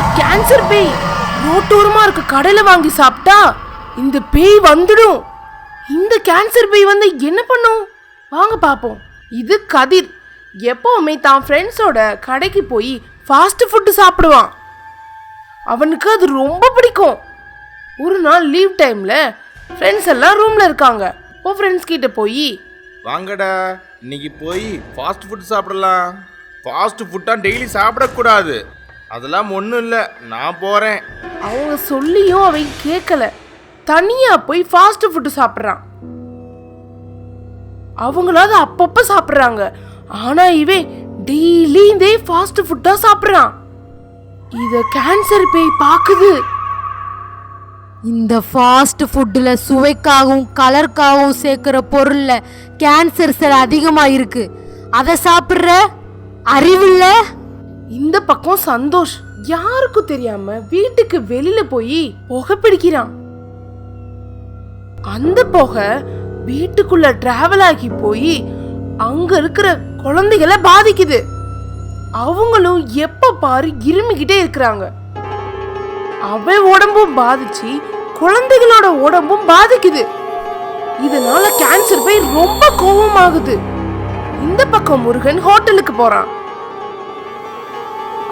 இது கேன்சர் பேய். ரோட்டோரமா இருக்க கடையில வாங்கி சாப்பிட்டா இந்த பேய் வந்துடும். இந்த கேன்சர் பேய் வந்து என்ன பண்ணும்? வாங்க பாப்போம் இது கதிர். எப்பவுமே தான் ஃப்ரெண்ட்ஸோட கடைக்கு போய் ஃபாஸ்ட் ஃபுட்டு சாப்பிடுவான். அவனுக்கு அது ரொம்ப பிடிக்கும். ஒரு நாள் லீவ் டைம்ல ஃப்ரெண்ட்ஸ் எல்லாம் ரூம்ல இருக்காங்க. ஓ ஃப்ரெண்ட்ஸ் கிட்ட போய் வாங்கடா இன்னைக்கு போய் ஃபாஸ்ட் ஃபுட் சாப்பிடலாம். ஃபாஸ்ட் ஃபுட்டாக டெய்லி சாப்பிடக்கூடாது. அதெல்லாம் ஒன்றும் இல்லை. நான் போகிறேன் அவங்க சொல்லியும் அவன் கேட்கல தனியா போய் ஃபாஸ்ட் ஃபுட்டு சாப்பிட்றான். அவங்களாவது அப்பப்ப சாப்பிட்றாங்க. ஆனா இவன் டெய்லி இதே ஃபாஸ்ட் ஃபுட்டா சாப்பிட்றான். இத கேன்சர் பேய் பாக்குது. இந்த ஃபாஸ்ட் ஃபுட்டில் சுவைக்காகவும் கலருக்காகவும் சேர்க்குற பொருளில் கேன்சர் செல் அதிகமாக இருக்கு அதை சாப்பிட்ற அறிவில்ல இந்த பக்கம் சந்தோஷ் யாருக்கும் தெரியாம வீட்டுக்கு வெளியில போய் புகை பிடிக்கிறான். அந்த புகை வீட்டுக்குள்ள டிராவல் ஆகி போய் அங்க இருக்கிற குழந்தைகளை பாதிக்குது. அவங்களும் எப்ப பாரு இருமிக்கிட்டே இருக்கிறாங்க. அவன் உடம்பும் பாதிச்சு குழந்தைகளோட உடம்பும் பாதிக்குது. இதனால கேன்சர் போய் ரொம்ப கோவமாகுது. இந்த பக்கம் முருகன் ஹோட்டலுக்கு போறான்.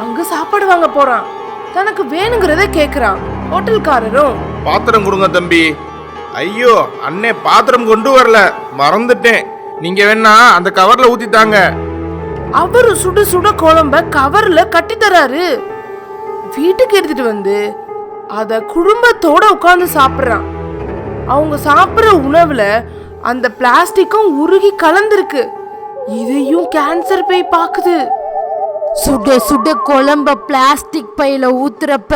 அங்க சாப்பாடு வாங்க போறான். தனக்கு வேணுங்கிறத கேக்குறான். ஹோட்டல்காரரும் பாத்திரம் கொடுங்க தம்பி. ஐயோ அண்ணே பாத்திரம் கொண்டு வரல. மறந்துட்டேன். நீங்க வேணா அந்த கவர்ல ஊத்தி தாங்க. அவரு சுட சுட குழம்ப கவர்ல கட்டி தராரு. வீட்டுக்கு எடுத்துட்டு வந்து அத குடும்பத்தோட உட்கார்ந்து சாப்பிடுறான். அவங்க சாப்பிடுற உணவுல அந்த பிளாஸ்டிக்கும் உருகி கலந்திருக்கு. இதையும் கேன்சர் பேய் பாக்குது. சுட சுட குழம்ப பிளாஸ்டிக் பையில ஊத்துறப்ப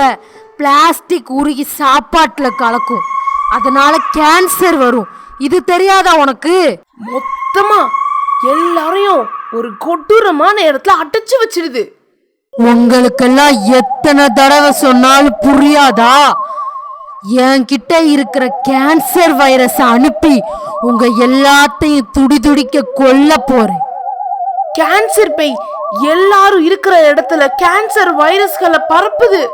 பிளாஸ்டிக் உருகி சாப்பாட்டில் கலக்கும். அதனால கேன்சர் வரும். இது தெரியாதா உனக்கு? மொத்தமா எல்லாரையும் ஒரு கொடூரமான இடத்துல அடைச்சு வச்சிடுது உங்களுக்கெல்லாம் எத்தனை தடவை சொன்னாலும் புரியாதா? என்கிட்ட இருக்கிற கேன்சர் வைரஸ் அனுப்பி உங்க எல்லாத்தையும் துடி துடிக்க கொல்ல போறேன். கேன்சர் பேய் எல்லாரும் இருக்கிற இடத்துல கேன்சர் வைரஸ்களை பரப்புது.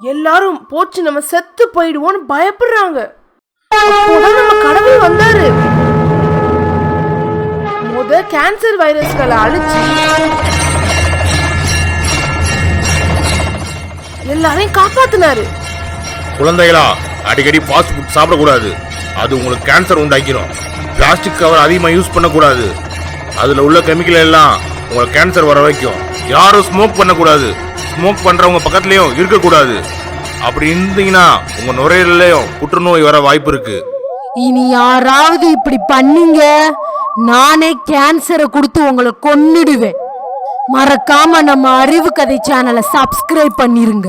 எல்லாரும் போச்சு நம்ம செத்து போயிடுவோம்னு பயப்படுறாங்க. நம்ம கடவுள் வந்தாரு. முத கேன்சர் வைரஸ்களை அழிச்சு எல்லாரையும் காப்பாத்தினாரு. குழந்தைகளா அடிக்கடி ஃபாஸ்ட் ஃபுட் சாப்பிடக்கூடாது. அது உங்களுக்கு கேன்சர் உண்டாக்கிரும். பிளாஸ்டிக் கவர் அதிகமாக யூஸ் பண்ணக்கூடாது. அதில் உள்ள கெமிக்கல் எல்லாம் உங்களுக்கு கேன்சர் வர வைக்கும் யாரும் ஸ்மோக் பண்ணக்கூடாது. ஸ்மோக் பண்ணுறவங்க பக்கத்துலேயும் இருக்கக்கூடாது. அப்படி இருந்தீங்கன்னா உங்கள் நுரையீரலையும் புற்றுநோய் வர வாய்ப்பு இருக்குது இனி யாராவது இப்படி பண்ணீங்க நானே கேன்சரை கொடுத்து உங்களை கொன்னிடுவேன். மறக்காம நம்ம அறிவு கதை சேனலை சப்ஸ்கிரைப் பண்ணிருங்க.